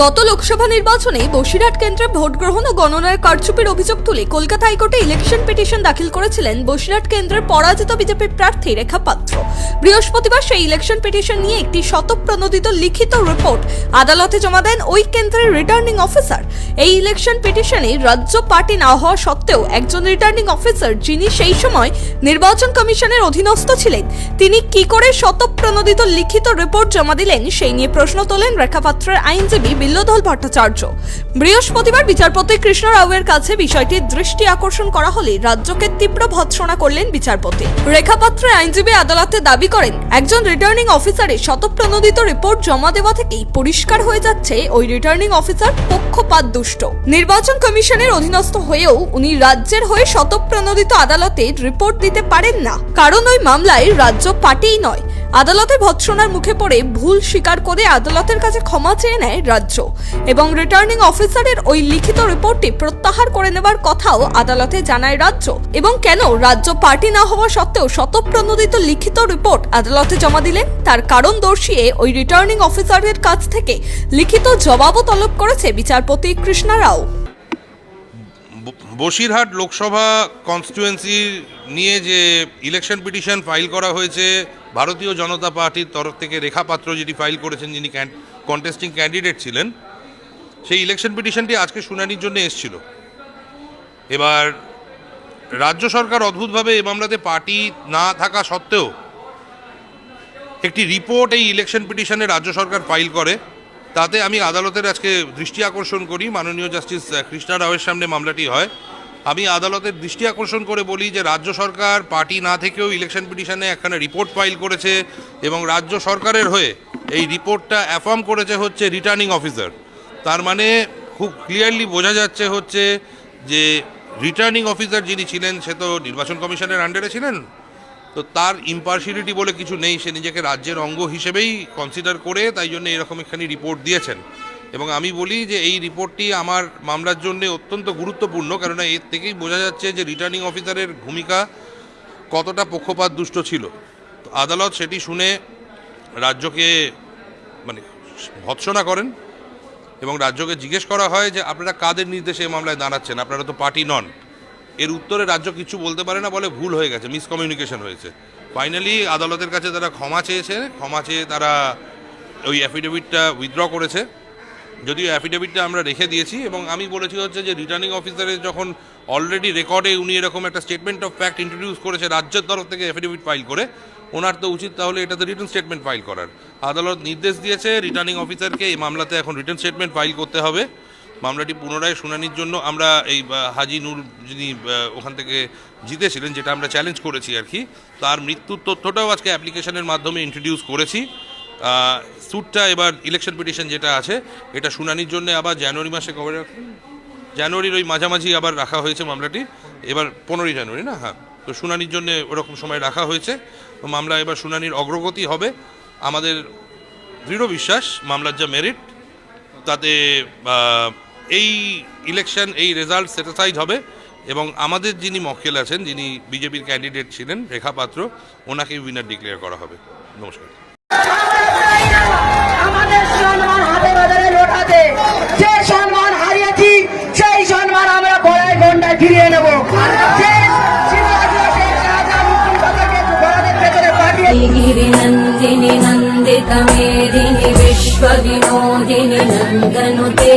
গত লোকসভা নির্বাচনে বসিরহাট কেন্দ্রে ভোট গ্রহণ ও গণনার কারচুপির অভিযোগ তুলে কলকাতা হাইকোর্টে ইলেকশন পিটিশন দাখিল করেছিলেন বসিরহাট কেন্দ্রের পরাজিত বিজেপির প্রার্থী রেখা পাত্র। বৃহস্পতিবার সেই ইলেকশন পিটিশন নিয়ে একটি শতপ্রণোদিত লিখিত রিপোর্ট আদালতে জমা দেন ওই কেন্দ্রের রিটার্নিং অফিসার এই ইলেকশন পিটিশনে রাজ্য পার্টি না হওয়া সত্ত্বেও একজন রিটার্নিং অফিসার যিনি সেই সময় নির্বাচন কমিশনের অধীনস্থ ছিলেন, তিনি কি করে শতপ্রণোদিত লিখিত রিপোর্ট জমা দিলেন সেই নিয়ে প্রশ্ন তোলেন রেখা পাত্রের আইনজীবী বিল্লধল ভট্টাচার্য। বৃহস্পতিবার বিচারপতি কৃষ্ণ রাওয়ের কাছে বিষয়টির দৃষ্টি আকর্ষণ করা হলে রাজ্যকে তীব্র ভৎসনা করলেন বিচারপতি। রেখাপত্রের আইনজীবী আদালতে দাবি করেন, একজন রিটার্নিং অফিসারের শতপ্রণোদিত রিপোর্ট জমা দেওয়া থেকেই পরিষ্কার হয়ে যাচ্ছে ওই রিটার্নিং অফিসার পক্ষপাত দুষ্ট। নির্বাচন কমিশনের অধীনস্থ হয়েও উনি রাজ্যের হয়ে শতপ্রণোদিত আদালতে রিপোর্ট দিতে পারেন না। কারণ ওই মামলায় রাজ্য পার্টিই নয় আদালতে ভৎসনার মুখে পড়ে ভুল স্বীকার করে আদালতের কাছে ক্ষমা চেয়ে নেয় রাজ্য। এবং রিটার্নিং অফিসারের ওই লিখিত রিপোর্টটি প্রত্যাহার করে নেবার কথাও আদালতে জানায় রাজ্য। এবং কেন রাজ্য পার্টি না হওয়া সত্ত্বেও শতপ্রণোদিত লিখিত রিপোর্ট আদালতে জমা দিলেন? তার কারণ দর্শিয়ে ওই রিটার্নিং অফিসারের কাছ থেকে লিখিত জবাবও তলব করেছে বিচারপতি কৃষ্ণা রাও। বসিরহাট লোকসভা কনস্টিটুয়েন্সি নিয়ে যে ইলেকশন পিটিশন ফাইল করা হয়েছে, ভারতীয় জনতা পার্টির তরফ থেকে রেখা পাত্র যেটি ফাইল করেছেন, যিনি কন্টেস্টিং ক্যান্ডিডেট ছিলেন, সেই ইলেকশন পিটিশনটি আজকে শুনানির জন্য এসছিল। এবার রাজ্য সরকার অদ্ভুতভাবে এই মামলাতে পার্টি না থাকা সত্ত্বেও একটি রিপোর্ট এই ইলেকশন পিটিশনে রাজ্য সরকার ফাইল করে। তাতে আমি আদালতের আজকে দৃষ্টি আকর্ষণ করি, মাননীয় জাস্টিস কৃষ্ণা রাওয়ের সামনে মামলাটি হয়। আমি আদালতের দৃষ্টি আকর্ষণ করে বলি যে, রাজ্য সরকার পার্টি না থেকেও ইলেকশন পিটিশনে একখানা রিপোর্ট ফাইল করেছে এবং রাজ্য সরকারের হয়ে এই রিপোর্টটা অ্যাফর্ম করেছে হচ্ছে রিটার্নিং অফিসার তার মানে খুব ক্লিয়ারলি বোঝা যাচ্ছে হচ্ছে যে রিটার্নিং অফিসার যিনি ছিলেন, সে তো নির্বাচন কমিশনের আন্ডারে ছিলেন? তো তার ইম্পার্সিয়ালিটি বলে কিছু নেই। সে নিজেকে রাজ্যের অঙ্গ হিসেবেই কনসিডার করে, তাই জন্য এরকম একখানি রিপোর্ট দিয়েছেন। এবং আমি বলি যে এই রিপোর্টটি আমার মামলার জন্য অত্যন্ত গুরুত্বপূর্ণ, কেননা এর থেকেই বোঝা যাচ্ছে যে রিটার্নিং অফিসারের ভূমিকা কতটা পক্ষপাত দুষ্ট ছিল। তো আদালত সেটি শুনে রাজ্যকে মানে ভৎসনা করেন এবং রাজ্যকে জিজ্ঞেস করা হয় যে আপনারা কাদের নির্দেশে এই মামলায় দাঁড়াচ্ছেন? আপনারা তো পার্টি নন। এর উত্তরে রাজ্য কিছু বলতে পারে না, বলে ভুল হয়ে গেছে মিসকমিউনিকেশন হয়েছে। ফাইনালি আদালতের কাছে তারা ক্ষমা চেয়েছে, ক্ষমা চেয়ে তারা ওই অ্যাফিডেভিটটা উইথড্র করেছে। যদিও অ্যাফিডেভিটটা আমরা রেখে দিয়েছি, এবং আমি বলেছি হচ্ছে যে রিটার্নিং অফিসারের যখন অলরেডি রেকর্ডে উনি এরকম একটা স্টেটমেন্ট অফ ফ্যাক্ট ইন্ট্রোডিউস করেছে রাজ্যের তরফ থেকে অ্যাফিডেভিট ফাইল করে, ওনার তো উচিত তাহলে এটাতে রিটার্ন স্টেটমেন্ট ফাইল করার। আদালত নির্দেশ দিয়েছে রিটার্নিং অফিসারকে এই মামলাতে এখন রিটার্ন স্টেটমেন্ট ফাইল করতে হবে। মামলাটি পুনরায় শুনানির জন্য আমরা এই হাজি নূর যিনি ওখান থেকে জিতেছিলেন যেটা আমরা চ্যালেঞ্জ করেছি আর কি তার মৃত্যুর তথ্যটাও আজকে অ্যাপ্লিকেশনের মাধ্যমে ইন্ট্রোডিউস করেছি। আহ, স্যুটটা এবার ইলেকশন পিটিশন যেটা আছে এটা শুনানির জন্য আবার জানুয়ারি মাসে কবে জানুয়ারির ওই মাঝামাঝি আবার রাখা হয়েছে মামলাটি। এবার পনেরোই জানুয়ারি না? হ্যাঁ তো শুনানির জন্য ওরকম সময় রাখা হয়েছে। তো মামলা এবার শুনানির অগ্রগতি হবে। আমাদের দৃঢ় বিশ্বাস মামলার যা মেরিট তাতে এই ইলেকশন এই রেজাল্ট স্যাটিসফাইড হবে এবং আমাদের যিনি মক্কেল আছেন, যিনি বিজেপির ক্যান্ডিডেট ছিলেন, রেখা পাত্র ওনাকে উইনার ডিক্লেয়ার করা হবে। নমস্কার। যে সম্মান হারিয়েছি गिरिनन्दिनि नन्दितमेदिनि विश्वविनोदिनि नन्दनुते